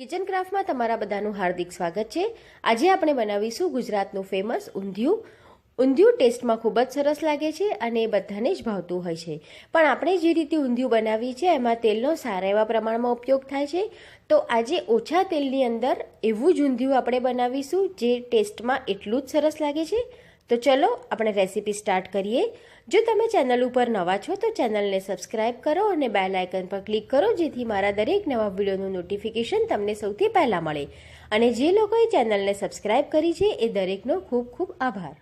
Kitchen ક્રાફ્ટમાં તમારા બધાનું હાર્દિક સ્વાગત છે. આજે આપણે બનાવીશું ગુજરાતનું ફેમસ ઊંધિયું. ઊંધિયું ટેસ્ટમાં ખૂબ જ સરસ લાગે છે અને બધાને જ ભાવતું હોય છે. પણ આપણે જે રીતે ઊંધિયું બનાવીએ છીએ, એમાં તેલનો સારા એવા પ્રમાણમાં ઉપયોગ થાય છે. તો આજે ઓછા તેલની અંદર એવું જ ઊંધિયું આપણે બનાવીશું જે ટેસ્ટમાં એટલું જ સરસ લાગે છે. તો ચલો આપણે રેસીપી સ્ટાર્ટ કરીએ. જો તમે ચેનલ ઉપર નવા છો તો ચેનલને સબસ્ક્રાઇબ કરો અને બેલ આઇકન પર ક્લિક કરો જેથી મારા દરેક નવા વિડીયોનું નોટિફિકેશન તમને સૌથી પહેલાં મળે. અને જે લોકોએ ચેનલને સબસ્ક્રાઇબ કરી છે એ દરેકનો ખૂબ ખૂબ આભાર.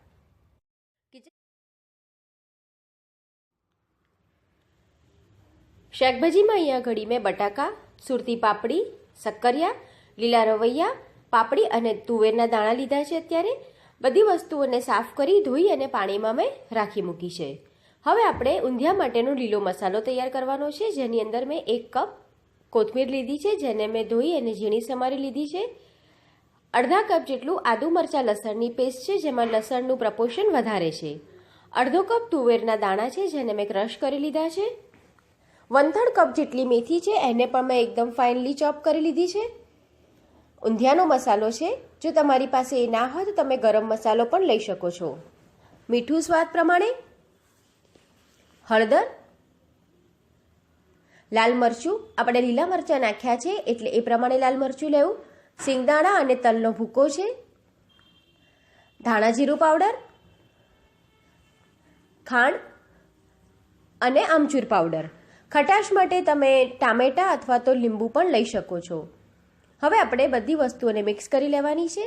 શાકભાજીમાં અહીંયા ઘડી મેં બટાકા, સુરતી પાપડી શક્કરિયા લીલા રવૈયા, પાપડી અને તુવેરના દાણા લીધા છે અત્યારે. બધી વસ્તુઓને સાફ કરી ધોઈ અને પાણીમાં મેં રાખી મૂકી છે. હવે આપણે ઊંધિયા માટેનો લીલો મસાલો તૈયાર કરવાનો છે, જેની અંદર મેં એક કપ કોથમીર લીધી છે, જેને મેં ધોઈ અને ઝીણી સમારી લીધી છે. અડધા કપ જેટલું આદુ મરચાં લસણની પેસ્ટ છે, જેમાં લસણનું પ્રપોર્શન વધારે છે. અડધો કપ તુવેરના દાણા છે, જેને મેં ક્રશ કરી લીધા છે. વન કપ જેટલી મેથી છે, એને પણ મેં એકદમ ફાઇનલી ચોપ કરી લીધી છે. ઊંધિયાનો મસાલો છે. જો તમારી પાસે એ ના હોય તો તમે ગરમ મસાલો પણ લઈ શકો છો. મીઠું સ્વાદ પ્રમાણે હળદર, લાલ મરચું. આપણે લીલા મરચાં નાખ્યા છે એટલે એ પ્રમાણે લાલ મરચું લેવું. સિંગદાણા અને તલનો ભૂકો છે. ધાણા જીરું પાવડર, ખાંડ અને આમચૂર પાવડર. ખટાશ માટે તમે ટામેટાં અથવા તો લીંબુ પણ લઈ શકો છો. હવે આપણે બધી વસ્તુઓને મિક્સ કરી લેવાની છે.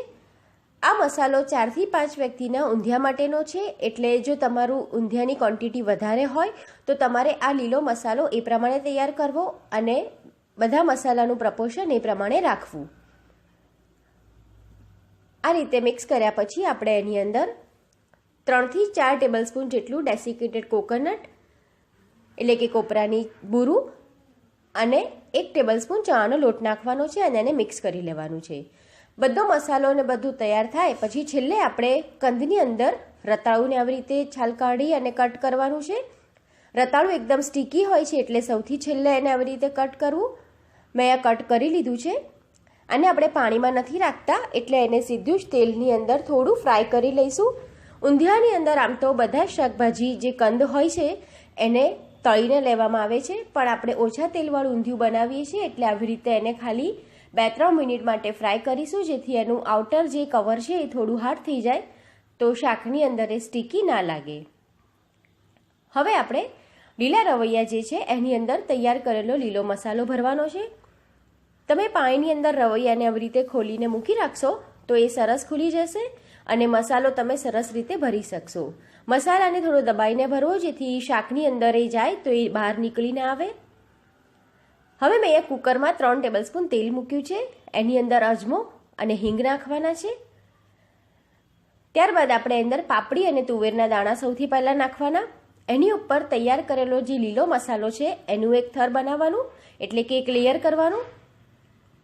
આ મસાલો ચારથી પાંચ વ્યક્તિના ઊંધિયા માટેનો છે. એટલે જો તમારું ઊંધિયાની ક્વોન્ટિટી વધારે હોય, તો તમારે આ લીલો મસાલો એ પ્રમાણે તૈયાર કરવો અને બધા મસાલાનું પ્રપોર્શન એ પ્રમાણે રાખવું. આ રીતે મિક્સ કર્યા પછી આપણે એની અંદર ત્રણથી ચાર ટેબલ સ્પૂન જેટલું ડેસિકેટેડ કોકોનટ એટલે કે કોપરાની બુરું અને એક ટેબલ સ્પૂન ચણાનો લોટ નાખવાનો છે અને એને મિક્સ કરી લેવાનું છે. બધો મસાલો અને બધું તૈયાર થાય, પછી છેલ્લે આપણે કંદની અંદર રતાળુને આવી રીતે છાલ કાઢી અને કટ કરવાનું છે. રતાળું એકદમ સ્ટીકી હોય છે એટલે સૌથી છેલ્લે એને આવી રીતે કટ કરવું. મેં આ કટ કરી લીધું છે. અને આપણે પાણીમાં નથી રાખતા, એટલે એને સીધું જ તેલની અંદર થોડું ફ્રાય કરી લઈશું. ઊંધિયાની અંદર આમ તો બધા શાકભાજી જે કંદ હોય છે, એને તળીને લેવામાં આવે છે, પણ આપણે ઓછા તેલવાળું ઊંધિયું બનાવીએ છીએ, એટલે આવી રીતે એને ખાલી બે ત્રણ મિનિટ માટે ફ્રાય કરીશું, જેથી એનું આઉટર જે કવર છે એ થોડું હાર્ડ થઈ જાય, તો શાકની અંદર એ સ્ટીકી ના લાગે. હવે આપણે લીલા રવૈયા જે છે, એની અંદર તૈયાર કરેલો લીલો મસાલો ભરવાનો છે. તમે પાણીની અંદર રવૈયાને આવી રીતે ખોલીને મૂકી રાખશો તો એ સરસ ખુલી જશે અને મસાલો તમે સરસ રીતે ભરી શકશો. મસાલાને થોડો દબાઈને ભરવો જેથી શાકની અંદર એ જાય તો એ બહાર નીકળીને આવે. હવે મેં અહીંયા કુકરમાં ત્રણ ટેબલ સ્પૂન તેલ મૂક્યું છે. એની અંદર અજમો અને હિંગ નાખવાના છે. ત્યારબાદ આપણે અંદર પાપડી અને તુવેરના દાણા સૌથી પહેલાં નાખવાના. એની ઉપર તૈયાર કરેલો જે લીલો મસાલો છે, એનું એક થર બનાવવાનું, એટલે કે એક લેયર કરવાનું.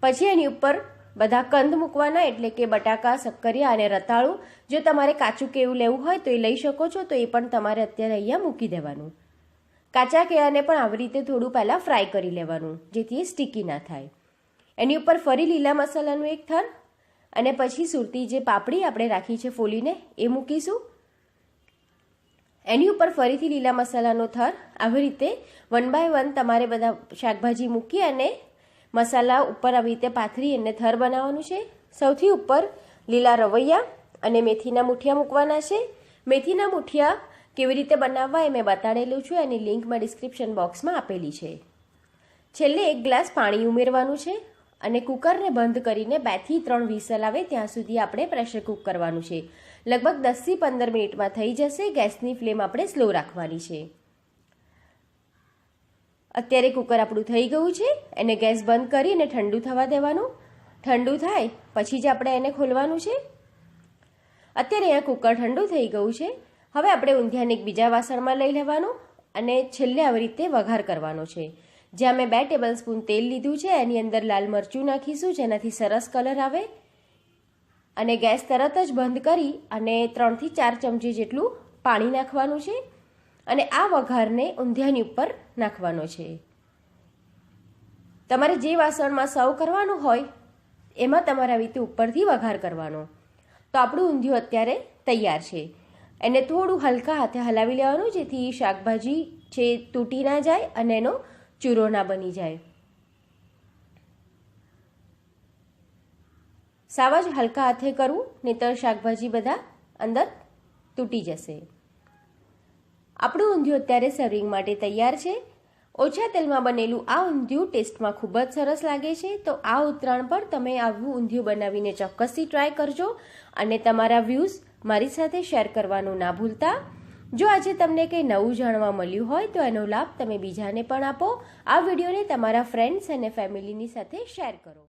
પછી એની ઉપર બધા કંદ મૂકવાના એટલે કે બટાકા શક્કરિયા અને રતાળું. જો તમારે કાચું કેવું લેવું હોય તો એ લઈ શકો છો, તો એ પણ તમારે અત્યારે અહીંયા મૂકી દેવાનું. કાચા કેળાને પણ આવી રીતે થોડું પહેલાં ફ્રાય કરી લેવાનું, જેથી એ સ્ટીકી ના થાય. એની ઉપર ફરી લીલા મસાલાનું એક થર અને પછી સુરતી જે પાપડી આપણે રાખી છે ફોલીને, એ મૂકીશું. એની ઉપર ફરીથી લીલા મસાલાનો થર આવી રીતે વન બાય વન તમારે બધા શાકભાજી મૂકી અને મસાલા ઉપર આવી રીતે પાથરી અને થર બનાવવાનું છે. સૌથી ઉપર લીલા રવૈયા અને મેથીના મુઠિયા મૂકવાના છે. મેથીના મુઠિયા કેવી રીતે બનાવવા એ મેં બતાડેલું છું. એની લિંક ડિસ્ક્રિપ્શન બોક્સમાં આપેલી છે. છેલ્લે એક ગ્લાસ પાણી ઉમેરવાનું છે અને કુકરને બંધ કરીને બેથી ત્રણ વિસલ આવે ત્યાં સુધી આપણે પ્રેશર કુક કરવાનું છે. લગભગ દસથી પંદર મિનિટમાં થઈ જશે. ગેસની ફ્લેમ આપણે સ્લો રાખવાની છે. અત્યારે કુકર આપણું થઈ ગયું છે, એને ગેસ બંધ કરી અને ઠંડુ થવા દેવાનું. ઠંડુ થાય, પછી જ આપણે એને ખોલવાનું છે. અત્યારે અહીંયા કુકર ઠંડુ થઈ ગયું છે. હવે આપણે ઊંધિયાને એક બીજા વાસણમાં લઈ લેવાનું અને છેલ્લે આવી રીતે વઘાર કરવાનો છે. જ્યાં મેં બે ટેબલ સ્પૂન તેલ લીધું છે, એની અંદર લાલ મરચું નાખીશું, જેનાથી સરસ કલર આવે. અને ગેસ તરત જ બંધ કરી અને ત્રણથી ચાર ચમચી જેટલું પાણી નાખવાનું છે. અને આ વઘારને ઊંધિયાની ઉપર નાખવાનો છે. તમારે જે વાસણમાં સર્વ કરવાનું હોય, એમાં તમારા રીતે ઉપરથી વઘાર કરવાનો. તો આપણું ઊંધિયું અત્યારે તૈયાર છે. એને થોડું હલકા હાથે હલાવી લેવાનું, જેથી શાકભાજી છે તૂટી ના જાય અને એનો ચૂરો ના બની જાય. સાવ જ હલકા હાથે કરવું, નહીતર શાકભાજી બધા અંદર તૂટી જશે. આપણું ઊંધિયું અત્યારે સર્વિંગ માટે તૈયાર છે. ઓછા તેલમાં બનેલું આ ઊંધિયું ટેસ્ટમાં ખૂબ જ સરસ લાગે છે. તો આ ઉત્તરાયણ પર તમે આવું ઊંધિયું બનાવીને ચોક્કસથી ટ્રાય કરજો અને તમારા વ્યૂઝ મારી સાથે શેર કરવાનું ના ભૂલતા. જો આજે તમને કંઈ નવું જાણવા મળ્યું હોય તો એનો લાભ તમે બીજાને પણ આપો. આ વિડીયોને તમારા ફ્રેન્ડ્સ અને ફેમિલીની સાથે શેર કરો.